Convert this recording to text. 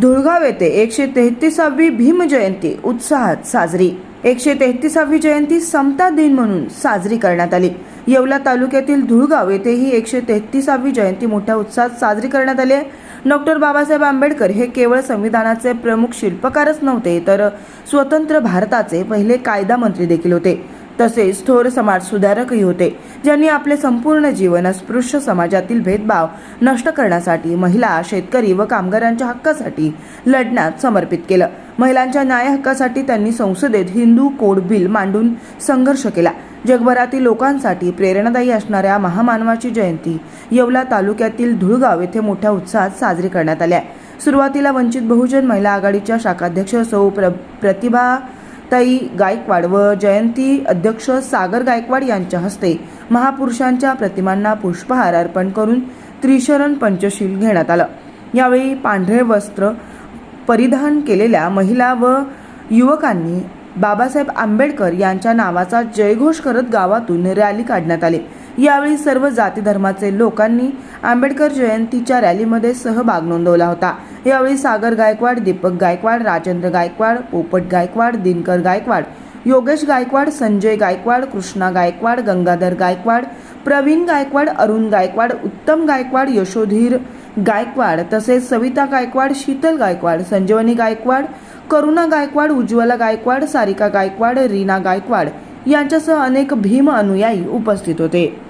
धुळगाव येथे एकशे तेहतीसावी भीम जयंती उत्साहात साजरी. एकशे तेहतीसावी जयंती समता दिन म्हणून साजरी करण्यात आली. येवला तालुक्यातील धुळगाव येथेही एकशे तेहतीसावी जयंती मोठ्या उत्साहात साजरी करण्यात आली आहे. डॉक्टर बाबासाहेब आंबेडकर हे केवळ संविधानाचे प्रमुख शिल्पकारच नव्हते तर स्वतंत्र भारताचे पहिले कायदा मंत्री देखील होते. तसेच थोर समाज सुधारकही होते ज्यांनी आपले संपूर्ण जीवन अस्पृश्य समाजातील भेदभाव नष्ट करण्यासाठी महिला शेतकरी व कामगारांच्या हक्कासाठी लढण्यात समर्पित केलं. महिलांच्या न्याय हक्कासाठी त्यांनी संसदेत हिंदू कोड बिल मांडून संघर्ष केला. जगभरातील लोकांसाठी प्रेरणादायी असणाऱ्या महामानवाची जयंती येवला तालुक्यातील धुळगाव येथे मोठ्या उत्साहात साजरी करण्यात आली आहे सुरुवातीला वंचित बहुजन महिला आघाडीच्या शाखाध्यक्ष सौ प्र प्रतिभा ताई गायकवाड व जयंती अध्यक्ष सागर गायकवाड यांच्या हस्ते महापुरुषांच्या प्रतिमांना पुष्पहार अर्पण करून त्रिशरण पंचशील घेण्यात आलं. यावेळी पांढरे वस्त्र परिधान केलेल्या महिला व युवकांनी बाबासाहेब आंबेडकर यांच्या नावाचा जयघोष करत गावातून रॅली काढण्यात आली. यावेळी सर्व जाती धर्माचे लोकांनी आंबेडकर जयंतीच्या रॅलीमध्ये सहभाग नोंदवला होता. यावेळी सागर गायकवाड दीपक गायकवाड राजेंद्र गायकवाड पोपट गायकवाड दिनकर गायकवाड योगेश गायकवाड संजय गायकवाड कृष्णा गायकवाड गंगाधर गायकवाड प्रवीण गायकवाड अरुण गायकवाड उत्तम गायकवाड यशोधीर गायकवाड तसेच सविता गायकवाड शीतल गायकवाड संजीवनी गायकवाड करुणा गायकवाड उज्ज्वला गायकवाड सारिका गायकवाड रीना गायकवाड यांच्यासह अनेक भीम अनुयायी उपस्थित होते.